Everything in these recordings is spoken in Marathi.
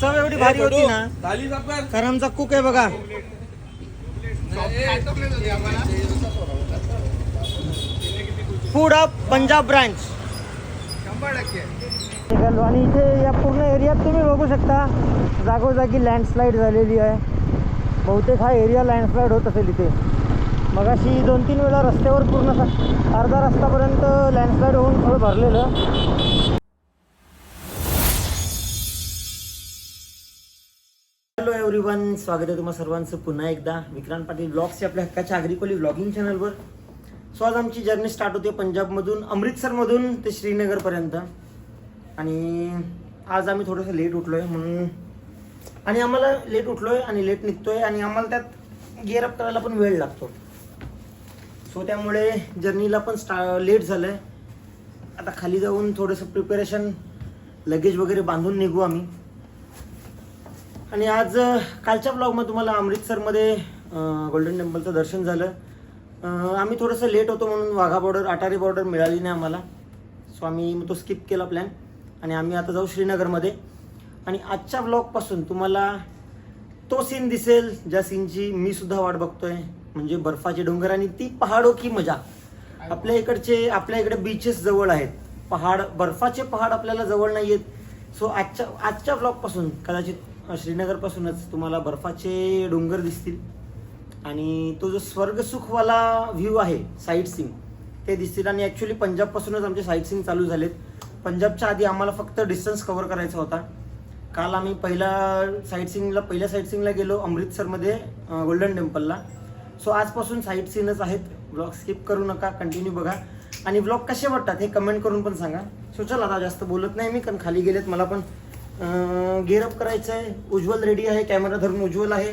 चव एवढी भारी होती ना? करमचा कुक आहे बघा. फूड ऑफ पंजाब ब्रांच आणि इथे या पूर्ण एरियात तुम्ही बघू शकता. जागोजागी लँडस्लाईड झालेली आहे. बहुतेक हा एरिया लँडस्लाईड होत असेल इथे. मगाशी दोन तीन वेळा रस्त्यावर पूर्ण सा- अर्धा रस्तापर्यंत लँडस्लाईड होऊन थोडं भरलेलं. एव्हरीवन स्वागत आहे तुम्हा सर्वांचं. पुन्हा एकदा विक्रांत पाटील ब्लॉग्सचे आपल्या हक्काच्या अग्रिकोली ब्लॉगिंग चॅनलवर सो आज आमची जर्नी स्टार्ट होते पंजाबमधून अमृतसरमधून ते श्रीनगरपर्यंत. आणि आज आम्ही थोडंसं लेट उठलो आहे म्हणून. आणि आम्हाला लेट उठलो आहे आणि लेट निघतो आहे आणि आम्हाला त्यात गिअर अप करायला पण वेळ लागतो. सो त्यामुळे जर्नीला पण स्टा लेट झालं आहे आता खाली जाऊन थोडंसं प्रिपरेशन लगेज वगैरे बांधून निघू आम्ही. आणि आज कालच्या ब्लॉगमध्ये तुम्हाला अमृतसरमध्ये गोल्डन टेम्पलचं दर्शन झालं. आम्ही थोडंसं लेट होतो म्हणून वाघा बॉर्डर अटारी बॉर्डर मिळाली नाही आम्हाला. सो आम्ही मग तो स्किप केला प्लॅन आणि आम्ही आता जाऊ श्रीनगरमध्ये. आणि आजच्या ब्लॉगपासून तुम्हाला तो सीन दिसेल ज्या सीनची मी सुद्धा वाट बघतोय. म्हणजे बर्फाचे डोंगर आणि ती पहाडो की मजा. आपल्या इकडचे आपल्या इकडे बीचेस जवळ आहेत. पहाड बर्फाचे पहाड आपल्याला जवळ नाही आहेत सो आजच्या आजच्या ब्लॉगपासून कदाचित श्रीनगरपासूनच तुम्हाला बर्फाचे डोंगर दिसतील. आणि तो जो स्वर्गसुखवाला व्ह्यू आहे साईट सीन ते दिसतील. आणि ॲक्च्युली पंजाबपासूनच आमचे साईट सीन चालू झालेत. पंजाबच्या आधी आम्हाला फक्त डिस्टन्स कव्हर करायचा होता. काल आम्ही पहिला साईट सीनला पहिल्या साईट सीनला गेलो अमृतसरमध्ये गोल्डन टेम्पलला सो आजपासून साईट सीनच आहेत. ब्लॉग स्किप करू नका कंटिन्यू बघा. आणि ब्लॉग कसे वाटतात हे कमेंट करून पण सांगा. सो चला आता जास्त बोलत नाही मी कारण खाली गेलेत मला पण. गेअरअप करायचं आहे उज्ज्वल रेडी आहे कॅमेरा धरून उज्ज्वल आहे.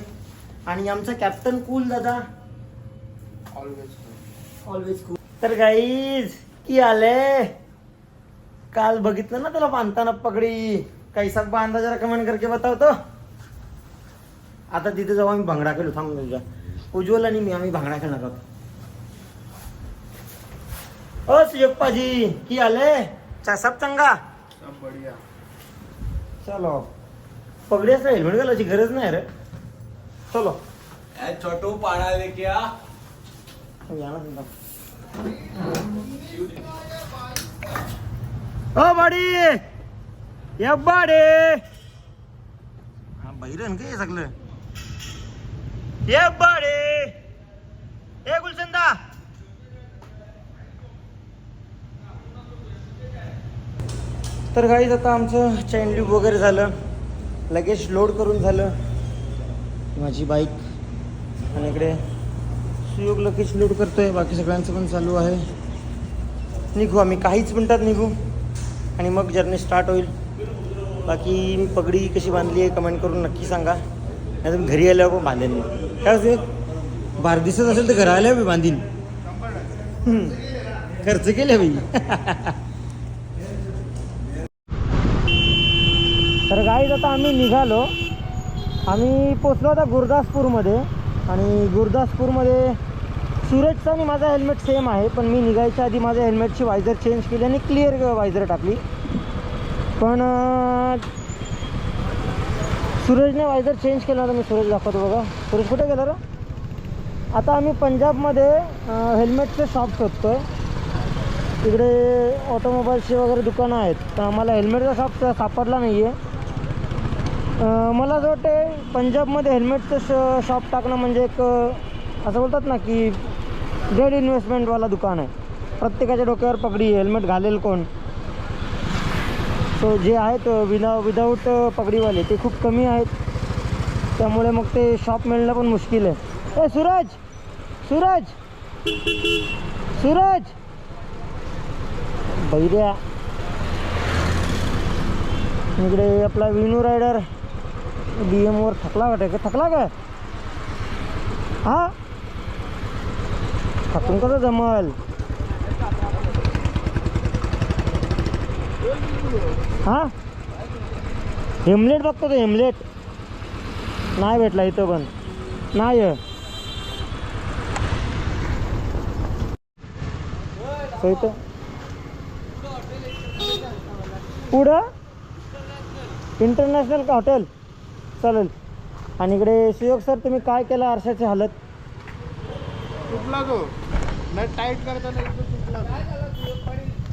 आणि आमचा कॅप्टन कूल दादा. ऑलवेज ऑलवेज कूल तर गाईज की आले? काल बघितलं ना त्याला बांधताना पगडी? कैसा बांधा जरा कमेंट करके बताव तो आता तिथे जाऊ आम्ही भांगडा खेळू थांब तुझ्या उज्ज्वल आणि मी आम्ही भांगडा खेळणार आहोत. ओ सुजप्पाजी की आले? चा सब चंगा? सब बढ़िया. चलो। पगडी असं हेल्मेट घालायची गरज नाही रे। चलो। ए छोटू पाड़ा लेके आ या ना तुमचा. ओ बाडी! या बाडे! हा बैरन काय हे सगळं। ये बाडे! ए गुलचंदा! तर गाईज आता आमचं चैन ल्यूब वगैरे झालं. लगेच लोड करून झालं. माझी बाईक आणि इकडे सुयोग लगेच लोड करतोय. बाकी सगळ्यांचं पण चालू आहे. निघू आम्ही. काहीच मिनटात निघू. आणि मग जर्नी स्टार्ट होईल. बाकी मी पगडी कशी बांधली आहे कमेंट करून नक्की सांगा. नाही तर घरी आल्यावर पण बांधेन मी काय असेल बार दिसत असेल तर घरा आल्यावर मी बांधीन खर्च केले बाई गाईज आता आम्ही निघालो. आम्ही पोचलो आता गुरदासपूरमध्ये. आणि गुरदासपूरमध्ये सूरजचा आणि माझा हेल्मेट सेम आहे पण मी निघायच्या आधी माझ्या हेल्मेटची वायझर चेंज केली आणि क्लिअर वायझर टाकली. पण सूरजने वायझर चेंज केला होता मी सूरज दाखवतो बघा. सूरज कुठे गेला रे? आता आम्ही पंजाबमध्ये हेल्मेटचे शॉप शोधतो आहे तिकडे ऑटोमोबाईल्सचे वगैरे दुकानं आहेत तर आम्हाला हेल्मेटचा शॉप सापडला नाही आहे मला असं वाटतं पंजाबमध्ये हेल्मेटचं श शॉप टाकणं म्हणजे एक असं बोलतात ना की डेड इन्व्हेस्टमेंटवाला दुकान आहे. प्रत्येकाच्या डोक्यावर पगडी हेल्मेट घालेल कोण? सो जे आहेत विना विदाऊट पगडीवाले ते खूप कमी आहेत. त्यामुळे मग ते शॉप मिळणं पण मुश्किल आहे. ए सूरज! सूरज! सूरज! बैर्या इकडे आपला विनू रायडर बी एमवर थकला वाटाय का? थकला काय? हा? थकून कसं जमल? हा? हेमलेट बघतो तो हेमलेट नाही भेटला इथं पण. नाही इथं. पुढं? इंटरनॅशनल का हॉटेल चालेल. आणि इकडे सुयोग सर तुम्ही काय केलं आरशाची हालत? तुटला तो. नट टाईट करताना एकदम तुटला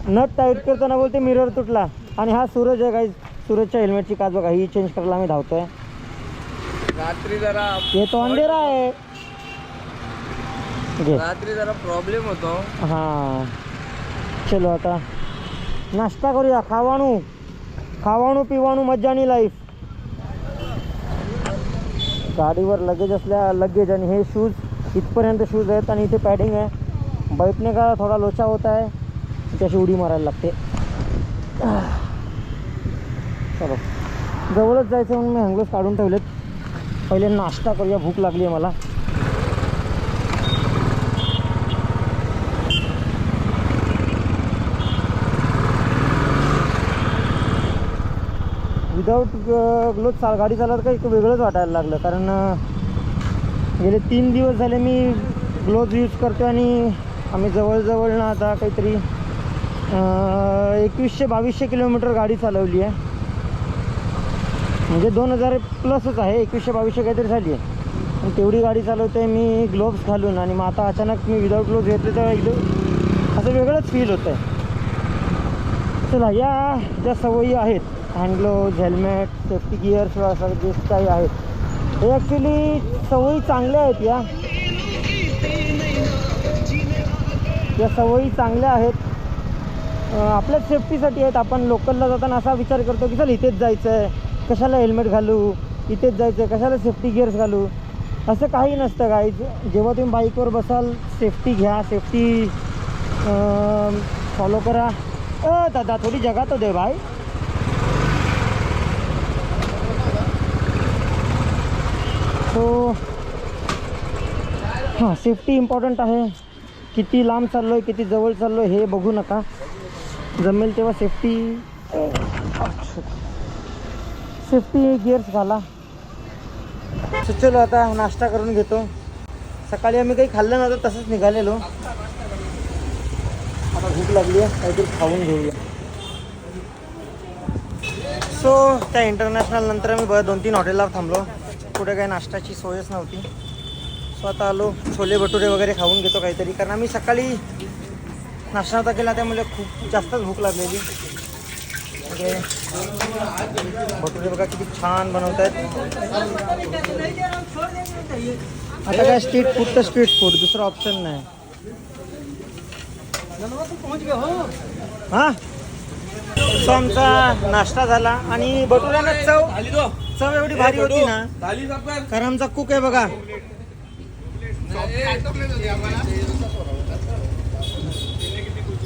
नट टाईट करताना बोलते मिरर तुटला. आणि हा सूरज आहे काही सूरजच्या हेल्मेटची काच बघा ही चेंज करायला आम्ही धावतोय. रात्री जरा हे तो अंधेरा आहे. घे. रात्री जरा प्रॉब्लेम होतो. हां. चलो आता. नाश्ता करूया खावाणू. खावाणू पिवाणू मज्जानी लाईफ गाडीवर लगेज असल्या लगेज आणि हे शूज इथपर्यंत शूज आहेत आणि इथे पॅडिंग आहे. बैठणे का थोडा लोचा होत आहे. त्याची उडी मारायला लागते. चलो. जवळच जायचं म्हणून मी हँगलोज काढून ठेवलेत. पहिले नाश्ता करूया भूक लागली आहे मला. विदाऊट ग्लोव्ह चा गाडी चालवत काही वेगळंच वाटायला लागलं. कारण गेले तीन दिवस झाले मी ग्लोव्ज यूज करतो आणि आम्ही जवळजवळ ना आता काहीतरी एकवीसशे बावीसशे किलोमीटर गाडी चालवली आहे. म्हणजे दोन हजार प्लसच आहे एकवीसशे बावीसशे काहीतरी झाली आहे. पण तेवढी गाडी चालवते मी ग्लोव्स घालून आणि मग आता अचानक मी विदाऊट ग्लोव्ज घेतले तर एकदम असं वेगळंच फील होतं आहे चला या ज्या सवयी आहेत hand gloves helmet safety gears वगैरे जे काही आहेत हे ॲक्च्युली सवयी चांगल्या आहेत या. या सवयी चांगल्या आहेत. आपल्याच सेफ्टीसाठी आहेत. आपण लोकलला जाताना असा विचार करतो की चल इथेच जायचं आहे कशाला हेल्मेट घालू? इथेच जायचं आहे कशाला सेफ्टी गिअर्स घालू? असं काही नसतं काही जेव्हा तुम्ही बाईकवर बसाल सेफ्टी घ्या. सेफ्टी फॉलो करा. अ दादा थोडी जगा तो दे भाई. सो हां सेफ्टी इम्पॉर्टंट आहे. किती लांब चाललो आहे किती जवळ चाललो आहे हे बघू नका. जमेल तेव्हा सेफ्टी सेफ्टी गिअर्स घाला. So, चलो आता नाश्ता करून घेतो. सकाळी आम्ही काही खाल्लं नव्हतं तसंच निघालेलो. आता भूक लागली आहे काहीतरी खाऊन घेऊया. सो त्या इंटरनॅशनल नंतर आम्ही बरं दोन तीन हॉटेलला थांबलो. कुठे काही नाश्त्याची सोयच नव्हती. सो आता आलो छोले भटुरे वगैरे खाऊन घेतो काहीतरी. कारण आम्ही सकाळी नाश्ता नव्हता केला त्यामुळे खूप जास्तच भूक लागलेली. म्हणजे भटुरे बघा किती छान बनवत आहेत आता काय स्ट्रीट फूड तर स्ट्रीट फूड दुसरं ऑप्शन नाही. हा? सो आमचा नाश्ता झाला आणि भटुऱ्याला चव चव एवढी भारी होती ना? कारण आमचा कुक आहे बघा.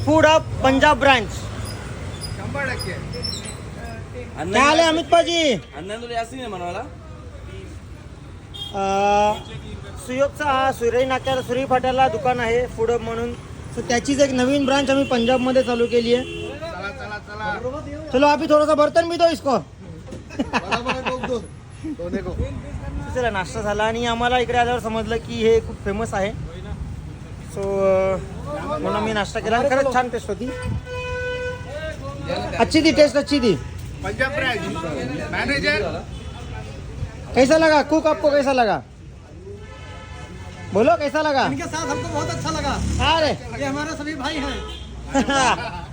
फूड ऑफ पंजाब ब्रांच काय आले अमित पाजी? म्हणाला सुयोगचा हा सुरई नाक्याला सुरई फाट्याला दुकान आहे फूड हब म्हणून. सो त्याचीच एक नवीन ब्रांच आम्ही पंजाबमध्ये चालू केली आहे. चला चला चला. चलो अभी थोड़ा सा बर्तन भी दो इसको चला नाश्ता झाला आणि आम्हाला इकडे आल्यावर समजलं की हे खूप फ़ेमस आहे. सो म्हणून मी नाश्ता केला. आणि खरंच छान टेस्ट होती. अच्छी थी टेस्ट अच्छी थी मॅनेजर कैसा लगा? कुक आपको कैसा लगा? बोलो कैसा लगा? इनके साथ हमको बहुत अच्छा लगा। अरे. ये हमारे सभी भाई हैं।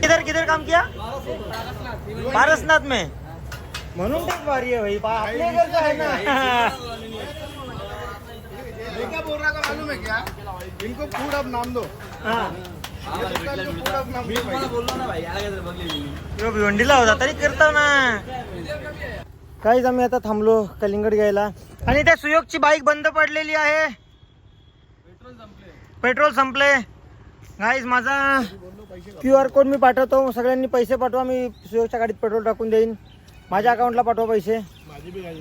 किधर किधर काम किया पारसनाथ में म्हणून तेच भारी आहे भाई आपल्या इकडचं आहे ना क्या बोल रहा था मालूम है क्या इनको फूड अब नाम दो हा फूड अब नाम दो यो भिवंडीला होता तरी करतो ना काहीच आम्ही आता थांबलो कलिंगड घ्यायला आणि त्या सुयोगची बाईक बंद पडलेली आहे पेट्रोल संपले गाईज माझा क्यू आर कोड मी पाठवतो. सगळ्यांनी पैसे पाठवा. मी सुयोगच्या गाडीत पेट्रोल टाकून देईन. माझ्या अकाउंटला पाठवा पैसे. माझी गाडी.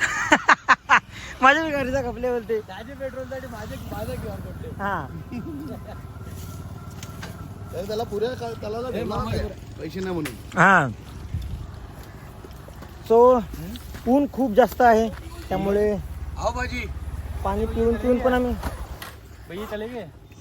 माझ्या बी गाडीचा खपले बोलते. माझे पेट्रोलसाठी माझे माझा क्यू आर कोड हा. तर त्याला पुऱ्या का- त्याला. पैसे नाही म्हणून. हा. सो ऊन खूप जास्त आहे. त्यामुळे आओ भाजी. पाणी पिऊन पिऊन पण आम्ही भैया चले गए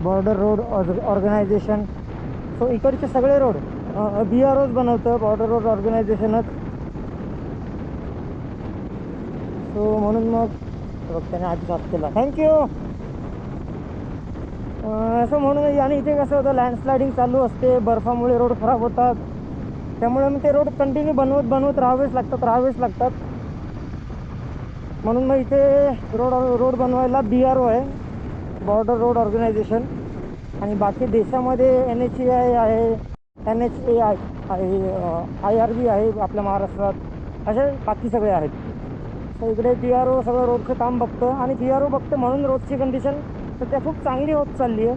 बॉर्डर रोड ऑर्गनायझेशन. सो इकडचे सगळे रोड बी आर ओच बनवतं बॉर्डर रोड ऑर्गनायझेशनच. सो म्हणून मग बघ त्याने आधी साफ केला. थँक्यू असं म्हणून आणि इथे कसं होतं लँडस्लायडिंग चालू असते बर्फामुळे रोड खराब होतात. त्यामुळे मग ते रोड कंटिन्यू बनवत बनवत राहावेच लागतात राहावेच लागतात. म्हणून मग इथे रोड रोड बनवायला बी आर ओ आहे. बॉर्डर रोड ऑर्गनायझेशन आणि बाकी देशामध्ये एन एच आय आहे एन एच ए आय आहे आय आर बी आहे आपल्या महाराष्ट्रात. असे बाकी सगळे आहेत. तर इकडे बी आर ओ सगळं रोडचं काम बघतं आणि बी आर ओ बघतं म्हणून रोडची कंडिशन सध्या खूप चांगली होत चालली आहे.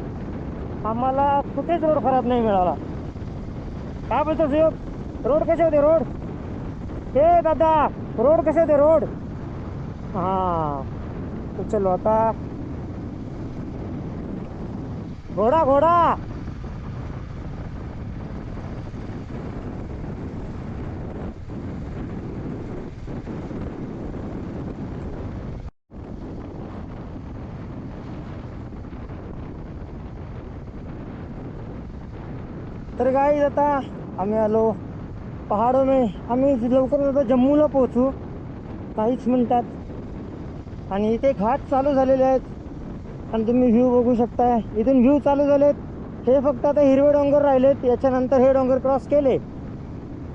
आम्हाला कुठेच रोड खराब नाही मिळाला. काय बोलतो सुयोग? रोड कसे होते रोड? हे दादा रोड कसे होते रोड? हां. चलो आता घोडा घोडा. तर गाईज आता आम्ही आलो पहाडो में. आम्ही लवकर आता जम्मूला पोहोचू. काहीच म्हणतात. आणि इथे घाट चालू झालेले आहेत. आणि तुम्ही व्ह्यू बघू शकताय. इथून व्ह्यू चालू झालेत. हे फक्त आता हिरवे डोंगर राहिलेत. याच्यानंतर हे डोंगर क्रॉस केले.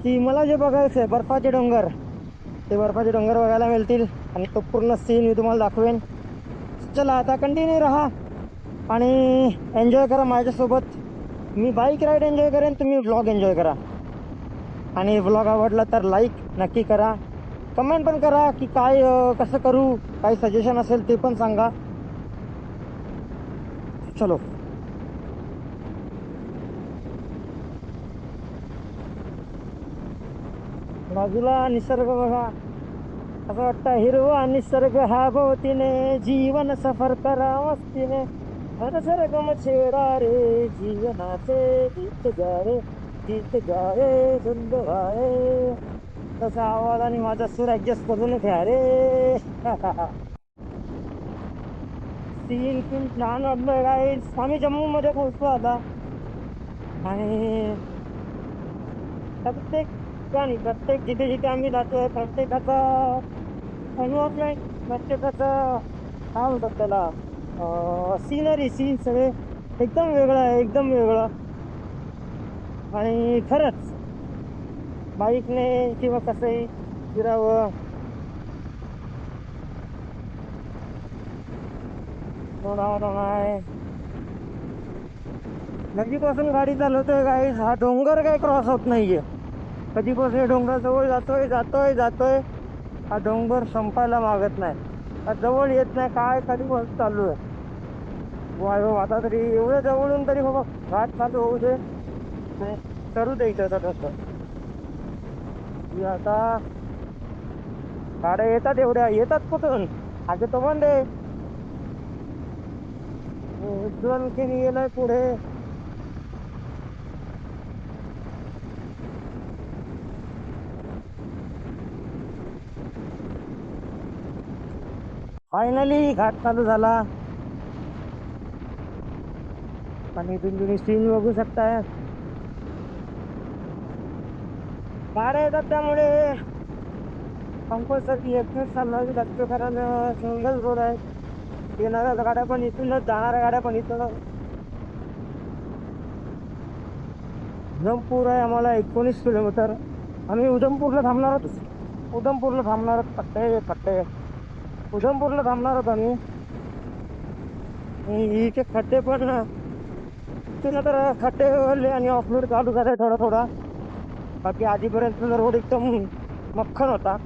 की मला जे बघायचं आहे बर्फाचे डोंगर. ते बर्फाचे डोंगर बघायला मिळतील. आणि तो पूर्ण सीन मी तुम्हाला दाखवेन. चला आता कंटिन्यू राहा. आणि एन्जॉय करा माझ्यासोबत. मी बाईक राईड एन्जॉय करेन तुम्ही व्लॉग एन्जॉय करा. आणि व्लॉग आवडला तर लाईक नक्की करा. कमेंट पण करा की काय कसं करू? काय सजेशन असेल ते पण सांगा. चलो। बाजूला निसर्ग बघा. असं वाटतं हिरवा निसर्ग हा भोवतीने जीवन सफर करावस्तीने हर छेडा रे जीवनाचे गीत गावे गीत गावे धुंद वारे तसा आवाज आणि माझा सूर ऍडजस्ट करून घ्या रे. सीन सीन छान वाटलं आहे. आम्ही जम्मूमध्ये पोहोचलो आता. आणि प्रत्येक ठिकाणी प्रत्येक जिथे जिथे आम्ही जातोय प्रत्येकाचा एन्व्हायरमेंट प्रत्येकाचं काय म्हणतात त्याला सीनरी सीन सगळे एकदम वेगळं आहे एकदम वेगळं. आणि खरंच बाईकने किंवा कसंही फिरावं सोडावं आहे. नदीपासून गाडी चालवतोय गाई हा डोंगर काही क्रॉस होत नाहीये. कधीपासून डोंगराजवळ जातोय जातोय जातोय हा डोंगर संपायला मागत नाही. हा जवळ येत नाही काय कधीपासून चालू आहे? वायो आता तरी एवढ्या जवळून तरी बाबा घाट चालू होऊ दे. नाही, करू दे इथं आता तसं. की आता गाड्या येतात एवढ्या येतात कुठून? आगे तो बंद आहे उज्ज्वल की गेलाय पुढे. फायनली घाट चालू झाला. आणि इथून तुम्ही सीन बघू शकताय. गाड्या येतात त्यामुळे. कंपल्सरी एकच चालणार लागते कारण सिंगल रोड आहे. येणाऱ्या गाड्या पण इथूनच जाणाऱ्या गाड्या पण इथं उधमपूर आहे आम्हाला एकोणीस किलोमीटर. आम्ही उधमपूरला थांबणार आहोत उधमपूरला थांबणार आहोत पट्टे पट्टे. उधमपूरला थांबणार आहोत आम्ही. आणि इथे खड्डे पण तिथं तर खड्डे वळले आणि ऑफरोड चालू झाले थोडा थोडा बाकी आधीपर्यंत रोड एकदम मक्खन होता.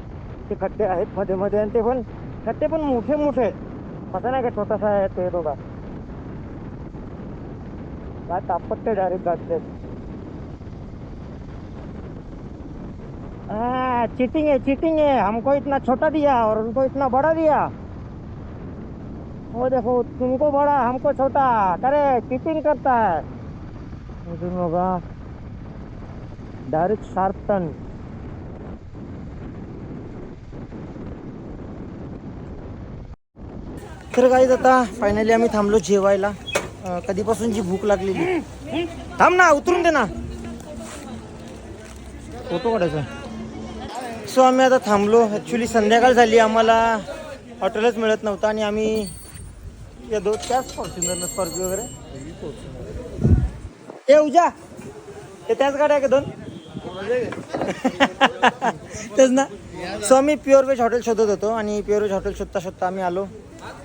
ते खड्डे आहेत मध्ये मध्ये आणि ते पण खड्डे पण मोठे मोठे आहेत. पता नाही का छोटासा आहे ते दोघा? काय तापत्य डायरेक्ट गाडते चीटिंग है चीटिंग है हमको इतना छोटा दिया और उनको इतना बड़ा दिया। वो देखो तुमको बड़ा हमको छोटा। करे चीटिंग करता है। डायरेक्ट शार्प टन तर काही आता फायनली आम्ही थांबलो जेवायला. कधीपासून जी भूक लागलेली. थांब ना उतरून दे ना. फोटो काढायचा. सो आम्ही आता थांबलो. ॲक्च्युली संध्याकाळ झाली. आम्हाला हॉटेलच मिळत नव्हतं आणि आम्ही या दोन त्याच फॉर्च्युनर स्कॉर्पिओ वगैरे. ए उजा! ते त्याच गाड्या का दोन? तेच ना. सो आम्ही प्युअर व्हेज हॉटेल शोधत होतो आणि प्युअर व्हेज हॉटेल शोधता शोधता आम्ही आलो.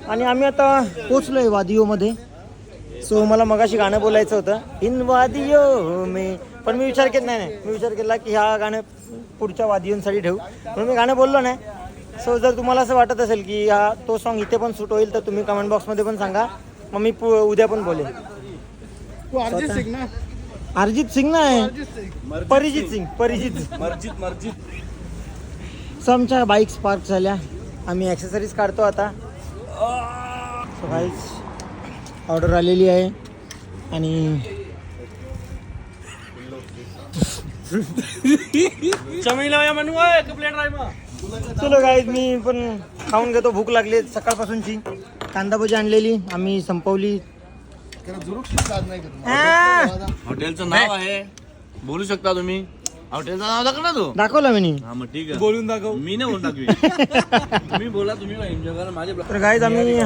आणि आम्ही आता पोचलो आहे वादिओमध्ये सो मला मगाशी गाणं बोलायचं होतं. इन वादियो मी. पण मी विचार केला नाही नाही. मी विचार केला की ह्या गाणं पुढच्या वादियोंसाठी ठेवू. म्हणून मी गाणं बोललो नाही. सो जर तुम्हाला असं वाटत असेल की हा तो सॉन्ग इथे पण सूट होईल तर तुम्ही कमेंट बॉक्समध्ये पण सांगा. मग मी पु- उद्या पण बोलेन. तू अर्जित सिंग ना? सिंग परिजित सिंग. परिजित. मर्जित मर्जित. सो आमच्या बाईक्स पार्क झाल्या. आम्ही ॲक्सेसरीज काढतो आता. सो बाईक्स ऑर्डर आलेली आहे. आणि चलो गाईज मी पण खाऊन घेतो. भूक लागली सकाळपासूनची. कांदा भजी आणलेली आम्ही संपवली. हॉटेलचं नाव आहे. बोलू शकता तुम्ही. हॉटेलचं नाव दाखव ना तू. दाखवलं मी. हा मग ठीक आहे. बोलून दाखव. मी नाही बोलून दाखवी तुम्ही बोला तुम्ही एन्जॉय करा. माझे तर गाईज आम्ही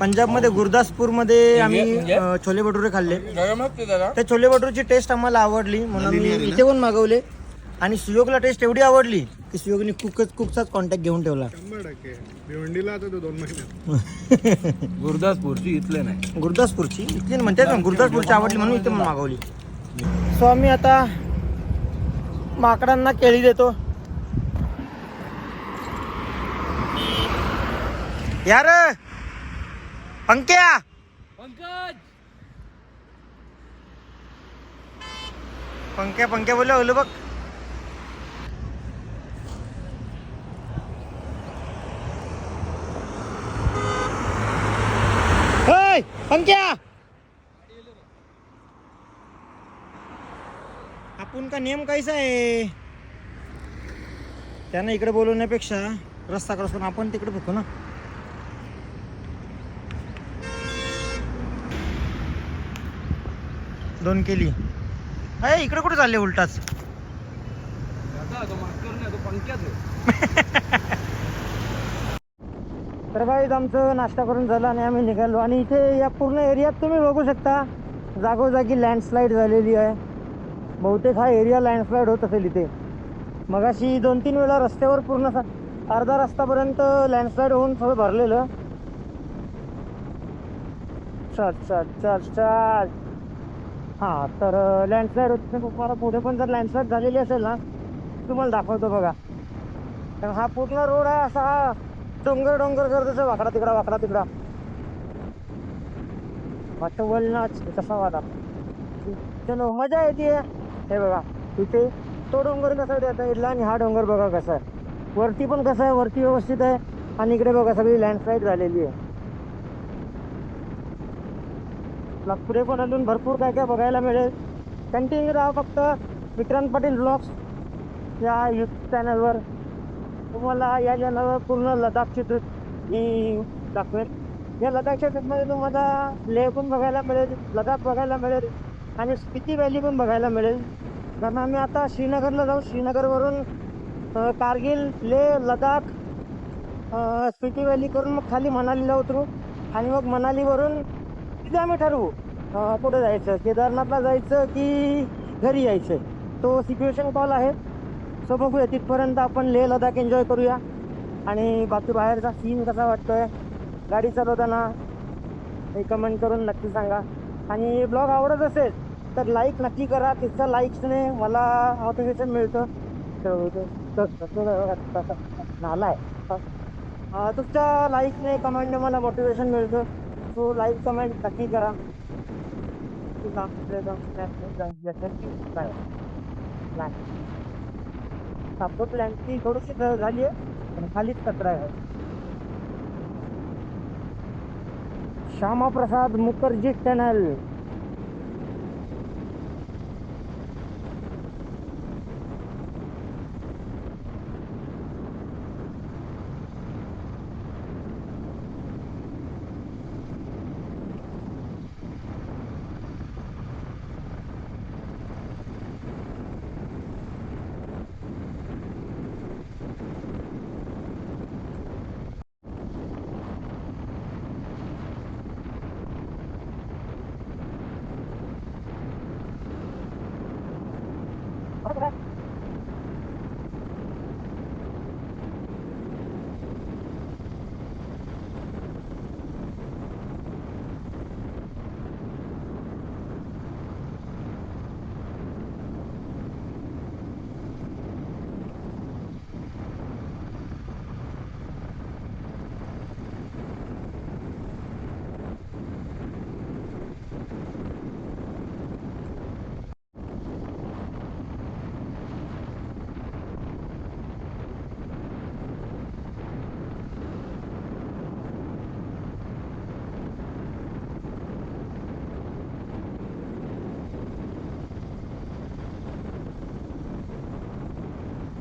पंजाबमध्ये गुरदासपूरमध्ये आम्ही अ, छोले भटुरे खाल्ले. त्या छोले भटुरेची टेस्ट आम्हाला आवडली. म्हणून आम्ही इथे पण मागवले. आणि सुयोगला टेस्ट एवढी आवडली की सुयोगने कुकच कुकचाच कॉन्टॅक्ट घेऊन ठेवला. शंभर टक्के. भिवंडीला आता तो दोन महिन्यात गुरुदासपूरची इथले नाही. गुरुदासपूरची? इथली म्हणतात ना गुरुदासपूरची आवडली म्हणून इथे मागवली. सो आम्ही आता माकडांना केळी देतो. यार पंक्या पंकज. पंक्या पंक्या बोलले ओलं बघ. पंक्या उनका नेम नियम आहे त्यांना इकडे बोलवण्यापेक्षा रस्ता क्रॉस करून आपण तिकडे बघतो ना. दोन केली. अय इकडे कुठे चालले उलटाच? तर काहीच आमचं नाश्ता करून झालं आणि आम्ही निघालो. आणि इथे या पूर्ण एरियात तुम्ही बघू शकता. जागोजागी लँडस्लाईड झालेली आहे. बहुतेक हा एरिया लँडस्लाईड होत असेल इथे. मगाशी दोन तीन वेळा रस्त्यावर पूर्ण असा अर्धा रस्तापर्यंत लँडस्लाईड होऊन सगळं भरलेलं. चल चल चल चल. हां तर लँडस्लाईड होत तुम्हाला पुढे पण जर लँडस्लाईड झालेली असेल ना तुम्हाला दाखवतो बघा. तर हा पूर्ण रोड आहे असा हा डोंगर डोंगर करतो वाकडा तिकडा वाकडा तिकडा. वाटवल ना कसा वाटा चलो मजा येते. हे बघा इथे तो डोंगर कसा आहे इथला आणि हा डोंगर बघा कसा आहे. वरती पण कसा आहे वरती व्यवस्थित आहे आणि इकडे बघा सगळी लँडस्लाईड झालेली आहे. नागपुरे पण अजून भरपूर काय काय बघायला मिळेल. कंटिन्यू राहा फक्त विक्रांत पाटील ब्लॉग्स या यूट्यूब चॅनलवर तुम्हाला या चॅनलवर पूर्ण लडाखची ट्रिप ही दाखवेल. या लडाखच्या ट्रिपमध्ये तुम्हाला लेह पण बघायला मिळेल लडाख बघायला मिळेल. आणि स्पिती व्हॅली पण बघायला मिळेल. कारण आम्ही आता श्रीनगरला जाऊ. श्रीनगरवरून कारगिल लेह लडाख अं, स्पिती व्हॅली करून मग खाली मनालीला उतरू. आणि मग मनालीवरून तिथे आम्ही ठरवू अं, कुठे जायचं. केदारनाथला जायचं की घरी यायचं? तो सिच्युएशन कॉल आहे. सो बघूया. तिथपर्यंत आपण लेह लडाख एन्जॉय करूया. आणि बाकी बाहेरचा सीन कसा वाटतोय? गाडी चालवताना हे कमेंट करून नक्की सांगा. आणि ब्लॉग आवडत असेल तर लाईक नक्की करा. तिथं लाईक्सने मला मोटिवेशन मिळतं. नाला आहे तुमच्या लाईकने कमेंटने मला मोटिवेशन मिळतं. सो लाईक कमेंट नक्की करा. बाय सापो थोडीशी झाली आहे. पण खालीच कचरा आहे. श्यामाप्रसाद मुखर्जी टनल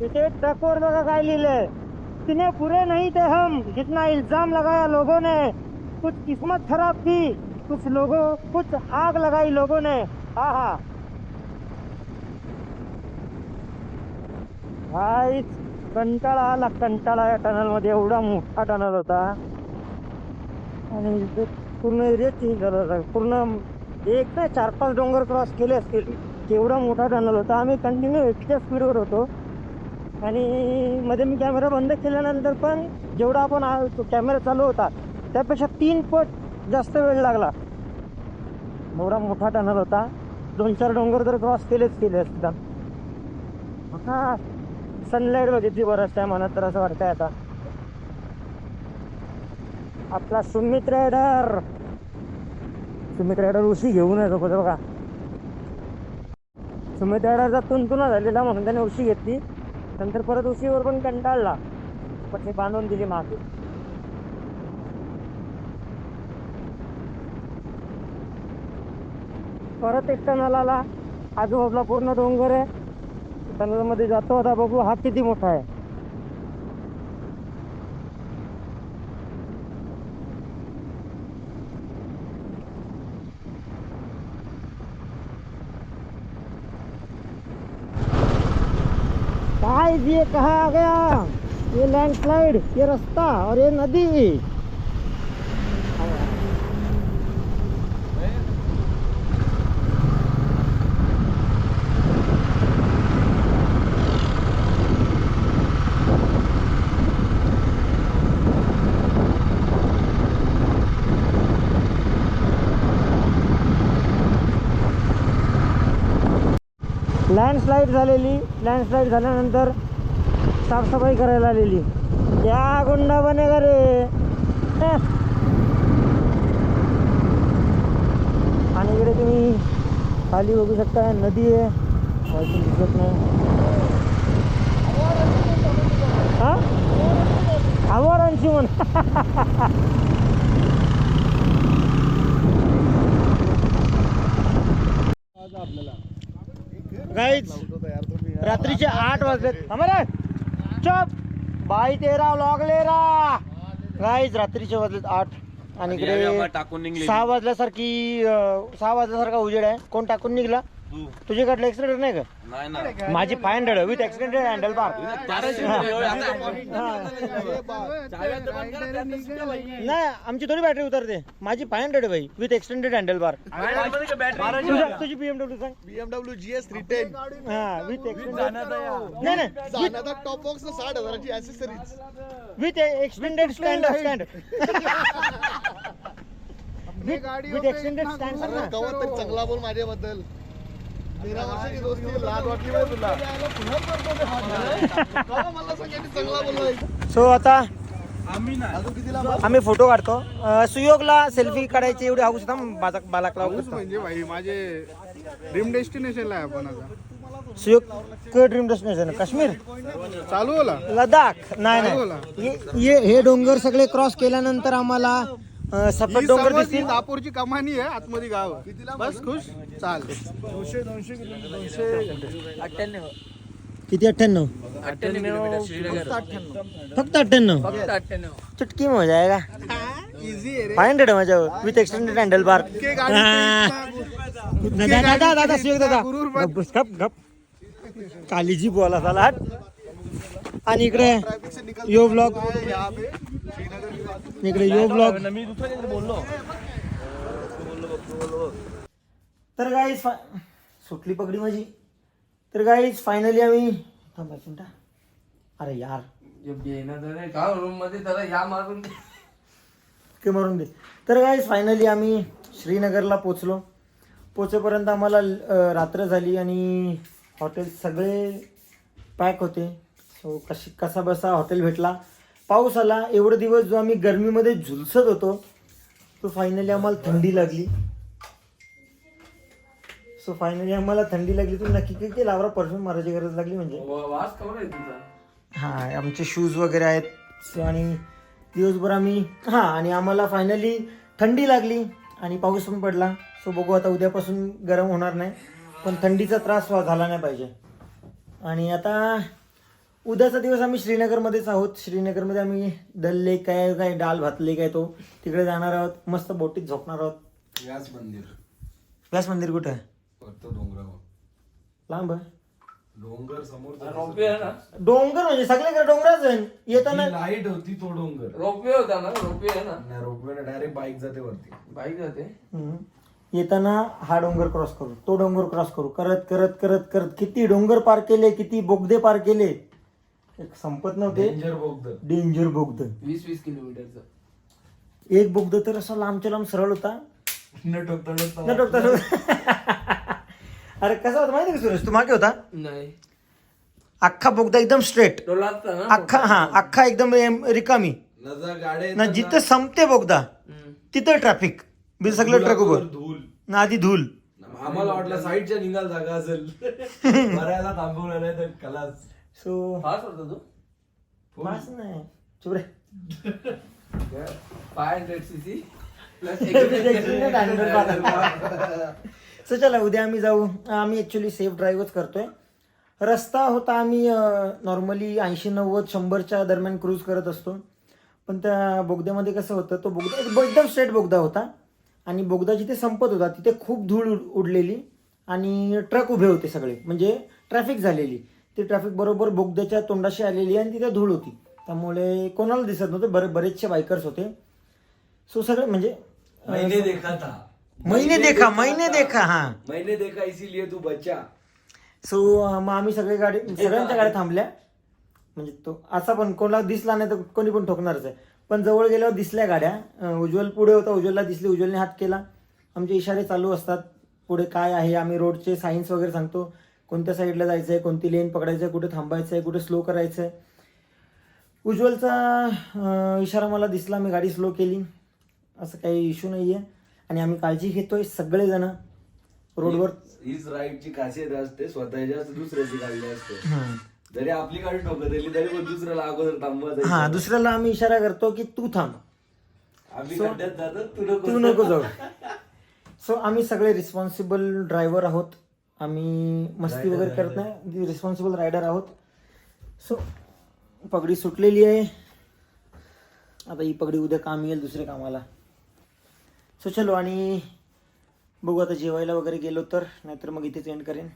इथे ट्रकवर बघा काय लिहिलंय तिने बुरे नहीं थे हम जितना इल्जाम लगाया लोगों ने। कुछ किस्मत खराब थी कुछ लोगों कुछ आग लगाई लोगों ने। हा हा भाई कंटाळा आला कंटाळा या टनलमध्ये. एवढा मोठा टनल होता. आणि पूर्ण एरिया चेंज झाला होता. पूर्ण एक ते चार पाच डोंगर क्रॉस केले असतील. केवढा मोठा टनल होता. आम्ही कंटिन्यू एकट्या स्पीडवर होतो. आणि मध्ये मी कॅमेरा बंद केल्यानंतर पण जेवढा आपण कॅमेरा चालू होता त्यापेक्षा तीन पट जास्त वेळ लागला. एवढा मोठा टनल होता. दोन चार डोंगर तर क्रॉस केलेच केले असतात हा सनलाईट बघितली बरंच त्या मनात तर असं वाटतंय आता. आपला सुमित रायडर. सुमित रायडर उशी घेऊन येतो बघा. सुमित रायडरचा तुंतुना झालेला म्हणून त्याने उशी घेतली. नंतर परत उशीवर पण कंटाळला. पण ते बांधून दिली मागे. परत एक टनल आला. आजूबाजूला पूर्ण डोंगर आहे. टनलमध्ये जातो आता बघू हा किती मोठा आहे. गाइस ये कहा आ गया। ये लैंडस्लाइड ये रास्ता और ये नदी। लँडस्लाईड झालेली लँडस्लाईड झाल्यानंतर साफसफाई करायला आलेली. या गुंडा बनेगा रे आणि इकडे तुम्ही खाली बघू शकता नदी आहे. दिसत नाही. हा? आवारांची म्हण. गाईच रात्रीचे आठ वाजले थांबा चप. बाई तेरा लॉग लेरा. गाईज रात्रीचे वाजलेत आठ. आणि इकडे टाकून सहा वाजल्यासारखी सहा वाजल्यासारखा उजेड आहे. कोण टाकून निघला? तुझ्याकडलं ऍक्सिडेंट नाही का? नाही ना. माझी five hundred with extended handle bar नाही आमची थोडी बॅटरी उतरते. माझी फाय हंड्रेड भाई विथ एक्सटेंडेड हँडल बार तुझी बीएमडब्ल्यू सांग. BMW G S three ten हा विथ एक्सटेंडेड नाही नाही. टॉप बॉक्स साठ हजाराची accessories with extended stand stand with extended stand चांगला बोल माझ्याबद्दल. तेरा वर्षाची दोस्ती लाज वाटली बरं तुला कवा मला सगळ्यांनी चांगला बोललाय सो आता आम्ही ना फोटो काढतो सुयोगला सेल्फी काढायची एवढी हाऊस होता बालक बालकला म्हणजे भाई माझे ड्रीम डेस्टिनेशनला आहे आपण आता सुयोग ड्रीम डेस्टिनेशन काश्मीर चालू होला लडाख नाही नाही हे- हे हे डोंगर सगळे क्रॉस केल्यानंतर आम्हाला अं, सफेद ही डोंगर समज ही दिसतील दापोरची कमानी आहे आतमध्ये गाव. बस खुश चाल. दोनशे दोनशे दोनशे किती अठ्ठ्याण्णव? फक्त अठ्ठ्याण्णव. चुटकी मजा आहे का? इझी आहे रे. फाय हंड्रेड माझ्या विथ एक्सटेंडेड हँडल बार इतके गाडी दादा दादा दादा सुयोग दादा. गुरुर बघ. गप बस, गप गप. कालीजी बोला झाला हट आणि इकडे यो ब्लॉग. यहाँ पे श्रीनगर की बात इकडे यो ब्लॉग. बोललो तर गाईज सुटली पगडी माझी. तर गाईज फायनली आम्ही थांबा हा. अरे यार. का रूममध्ये? त्याला या मारून दे. तर गाईज फायनली आम्ही श्रीनगरला पोचलो पोचेपर्यंत आम्हाला रात्र झाली आणि हॉटेल सगळे पॅक होते. सो कशी कसा बसा हॉटेल भेटला. पाऊस आला एवढे दिवस जो आम्ही गरमीमध्ये झुलसत होतो तो फायनली आम्हाला थंडी लागली. सो फायनली आम्हाला थंडी लागली तुम्ही नक्की काय केलं आवरा परफ्यूम मारायची गरज लागली म्हणजे? हां आमचे शूज वगैरे आहेत. आणि दिवसभर आम्ही हां आणि आम्हाला फायनली थंडी लागली आणि पाऊस पण पडला. सो बघू आता उद्यापासून गरम होणार नाही पण थंडीचा त्रास झाला नाही पाहिजे. आणि आता उद्याचा दिवस आम्ही श्रीनगरमध्येच आहोत. श्रीनगरमध्ये आम्ही दल लेक काय काय डाल भात लेक आहे तो. तिकडे जाणार आहोत. मस्त बोटीत झोपणार आहोत. व्यास मंदिर. व्यास मंदिर कुठं? आहे फक्त डोंगरावर. लांब आहे. डोंगर समोर रोपवे आहे ना? डोंगर म्हणजे सगळीकडे डोंगरच आहे. येताना लाइट होती तो डोंगर. रोपवे होता ना? रोपवे आहे ना? नाही रोपवे डायरेक्ट बाईक जाते वरती. बाईक जाते? हम्म. येताना हा डोंगर क्रॉस करू. तो डोंगर क्रॉस करू. करत करत करत करत किती डोंगर पार केले किती बोगदे पार केले एक संपत नव्हते. डेंजर बोगद डेंजर बोगद वीस वीस किलोमीटरचं. एक बोगद तर असा लांबच्या लांब सरळ होता. न अरे कसा होता माहिती का सुरेश? तू मागे होता? नाही. अख्खा बोगदा एकदम स्ट्रेट ना अख्खा हा अख्खा एकदम एम- रिकामी. नजा गाड्या ना जिथं संपते बोगदा हम्म. तिथं ट्रॅफिक बिल सगळं ट्रक उभं धूल. ना आधी धूल. आम्हाला वाटलं साईडच्या निघाल जागा असेल. भरायला थांबवलं नाही तर कलाच. सो फास्ट होता तू मास नाही चुप रे five hundred C C so चला उद्या आम्ही जाऊ आम्ही ॲक्च्युली सेफ ड्राईव्हच करतोय रस्ता होता आम्ही नॉर्मली ऐंशी नव्वद शंभरच्या दरम्यान क्रूज करत असतो पण त्या बोगद्यामध्ये कसं होतं तो बोगदा एक एकदम स्ट्रेट बोगदा होता आणि बोगदा जिथे संपत होता तिथे खूप धूळ उड- उडलेली आणि ट्रक उभे होते सगळे म्हणजे ट्रॅफिक झालेली ती ट्रॅफिक बरोबर बोगद्याच्या तोंडाशी आलेली आणि तिथे धूळ होती. त्यामुळे कोणाला दिसत नव्हतं बरे बरेचसे बायकर्स होते. सो सगळे म्हणजे मैंने देखा था. मैंने देखा मैंने देखा हा. मैंने देखा इसीलिए तू बच्चा. सो मग आम्ही सगळे गाडी सगळ्यांच्या गाड्या थांबल्या. म्हणजे तो असा पण कोणाला दिसला नाही तर कोणी पण ठोकणारच आहे. पण जवळ गेल्यावर दिसल्या गाड्या. अं, उज्ज्वल पुढे होता उज्ज्वलला दिसली उज्ज्वलने हात केला. आमचे इशारे चालू असतात. पुढे काय आहे? आम्ही रोडचे सायन्स वगैरे सांगतो. कोणत्या साईडला जायचं आहे कोणती लेन पकडायचं आहे कुठे थांबायचं आहे कुठे स्लो करायचं आहे उज्ज्वलचा इशारा मला दिसला मी गाडी स्लो केली. असं काही इश्यू नाही आहे आणि आम्ही काळजी घेतोय सगळेजण. रोडवर हीच राईडची खासियत असते स्वतःची असते दुसऱ्याची काढली असते. हां. जरी आपली गाडी ठोकत दिली तरी पण दुसऱ्याला अगोदर थांबवत हा दुसऱ्याला आम्ही इशारा करतो की तू थांब. आम्ही खड्ड्यात जातो तू नको तू नको जाऊ. सो आम्ही सगळे रिस्पॉन्सिबल ड्रायव्हर आहोत. आम्ही मस्ती वगैरे करत नाही रिस्पॉन्सिबल रायडर आहोत. सो पगडी सुटलेली आहे. आता ही पगडी उद्या काम येईल दुसऱ्या कामाला. सो चलो आणि बघू आता जेवायला वगैरे गेलो तर नाहीतर मग इथेच एंड करेन.